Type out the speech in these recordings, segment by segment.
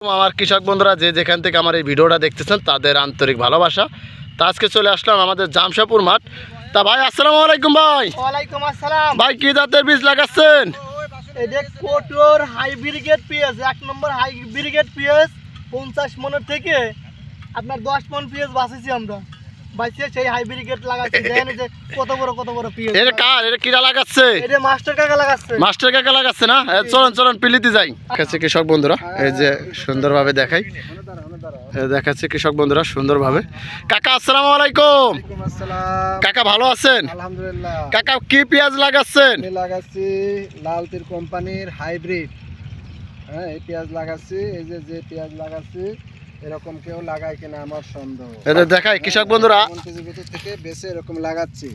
আমার কৃষক বন্ধুরা যে যেখান থেকে আমার এই ভিডিওটা দেখতেছেন তাদের আন্তরিক ভালোবাসা। তা আজকে চলে আসলাম আমাদের জামশাপুর মাঠ। তা ভাই আসসালাম আলাইকুম ভাই। ওয়ালাইকুম আসসালাম। ভাই কি জাতের বীজ লাগাচ্ছেন? এটা কোটোর হাই ব্রিগেড পিএস এক নম্বর হাই ব্রিগেড পিএস পঞ্চাশ মনের থেকে আপনার দশ মন পিএস বাঁচেছি আমরা। বাঁচিয়ে সেই হাই ব্রিগেড দেখেন যে কত বড় কত বড় পিএস এটা কার? এটা কিরা লাগাচ্ছে? এটা মাস্টার কাকা লাগাচ্ছে। মাস্টার কাকা লাগাচ্ছে না? চলুন চলুন পিলিতে যাই। দেখাচ্ছে কৃষক বন্ধুরা এই যে সুন্দরভাবে দেখাই। দেখাচ্ছে কৃষক বন্ধুরা সুন্দরভাবে। কাকা আসসালামু আলাইকুম। আসসালাম। কাকা ভালো আছেন? আলহামদুলিল্লাহ। কাকা কি পেঁয়াজ লাগাচ্ছেন? লাগাচ্ছি লাল তীর কোম্পানির হাইব্রিড হ্যাঁ এই পেঁয়াজ লাগাচ্ছি এই যে যে পেঁয়াজ লাগাচ্ছি এরকম কেউ লাগায় কিনা আমার সন্দেহ। এটা দেখাই কৃষক বন্ধুরা। থেকে বেছে এরকম লাগাচ্ছি।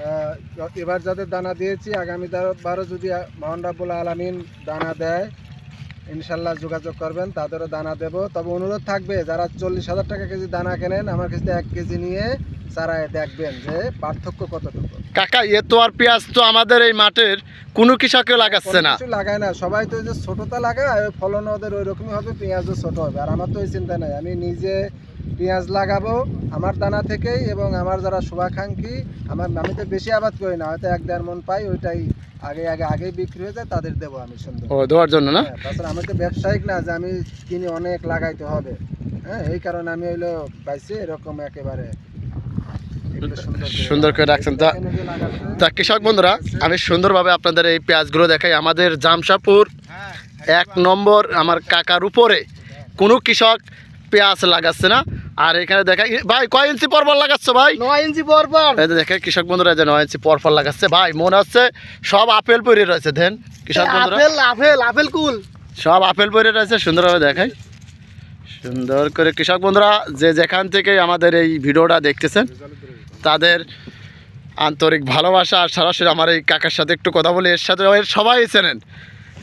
আহ, এবার যাদের দানা দিয়েছি আগামী বারও যদি মোহন আলমিন দানা দেয় ইনশাল্লাহ যোগাযোগ করবেন তাদেরও দানা দেব। তবে অনুরোধ থাকবে যারা চল্লিশ হাজার টাকা কেজি দানা কেনেন আমার কাছে এক কেজি নিয়ে চারায় দেখবেন যে পার্থক্য কতটুকু। কাকা এ তো আর পেঁয়াজ তো আমাদের এই মাঠের কোনো কৃষকে লাগাচ্ছে না। কিছু লাগায় না সবাই তো যে ছোটটা লাগায় ফলন ওদের ওই রকমই হবে পেঁয়াজও ছোট হবে। আর আমার তো ওই চিন্তা নাই আমি নিজে পেঁয়াজ লাগাবো আমার দানা থেকেই এবং আমার যারা শুভাকাঙ্ক্ষী আমার আমি তো বেশি আবাদ করি না হয়তো এক দেড় মন পাই ওইটাই আগে আগে আগেই বিক্রি হয়ে যায় তাদের দেবো আমি সুন্দর। ও দেওয়ার জন্য না? হ্যাঁ, তাছাড়া আমি তো ব্যবসায়িক না যে আমি কিনে অনেক লাগাইতে হবে। হ্যাঁ এই কারণে আমি হইল পাইছি এরকম একেবারে সুন্দর করে রাখছেন। তা তা কৃষক বন্ধুরা আমি সুন্দরভাবে আপনাদের এই পেঁয়াজগুলো দেখাই। আমাদের জামশাপুর এক নম্বর আমার কাকার উপরে কোনো কৃষক পেঁয়াজ লাগাচ্ছে না। আর এখানে দেখাই ভাই কয় ইঞ্চি পরপর লাগাচ্ছ ভাই? নয় ইঞ্চি পর পর এই দেখে কৃষক বন্ধুরা যে নয় ইঞ্চি পরপর লাগাচ্ছে। ভাই মনে হচ্ছে সব আপেল পরে রয়েছে দেন কৃষক বন্ধুরা। আপেল আপেল আপেল কুল। সব আপেল পরে রয়েছে সুন্দরভাবে দেখাই। সুন্দর করে কৃষক বন্ধুরা যে যেখান থেকে আমাদের এই ভিডিওটা দেখতেছেন তাদের আন্তরিক ভালোবাসা আর সরাসরি আমার এই কাকার সাথে একটু কথা বলে এর সাথে সবাই চেনেন।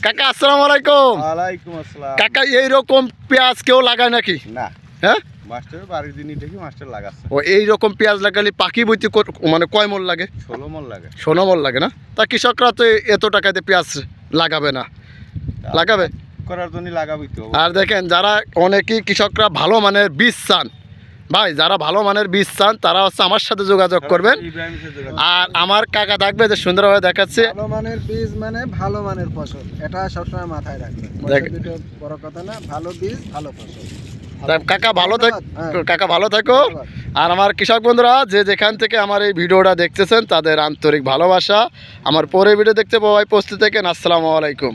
কাকা আসসালামু আলাইকুম। ওয়ালাইকুম আসসালাম। কাকা এইরকম পেঁয়াজ কেউ লাগায় নাকি? না। হ্যাঁ? মাস্টারের বাড়ির দিনই দেখি মাস্টার লাগাচ্ছে? ও এইরকম পেঁয়াজ লাগালে পাখি বইতে মানে কয় লাগে? ষোলো লাগে। ষোলো মন লাগে না? তা কৃষকরা তো এত টাকাতে পেঁয়াজ লাগাবে না। লাগাবে? করার জন্য লাগাবি তো আর দেখেন যারা অনেকেই কৃষকরা ভালো মানের বীজ চান ভাই যারা ভালো মানের বীজ চান তারা হচ্ছে আমার সাথে যোগাযোগ করবেন। আর আমার কাকা থাকবে যে সুন্দরভাবে দেখাচ্ছে। ভালো মানের বীজ মানে ভালো মানের ফসল এটা সবসময় মাথায় রাখবেন। দেখ- বড় কথা না ভালো বীজ ভালো ফসল। কাকা ভালো থাক হ্যাঁ। কাকা ভালো থাকো। আর আমার কৃষক বন্ধুরা যে যেখান থেকে আমার এই ভিডিওটা দেখতেছেন তাদের আন্তরিক ভালোবাসা। আমার পরে ভিডিও দেখতে পাওয়াই প্রস্তুত থেকে। আসসালামু আলাইকুম।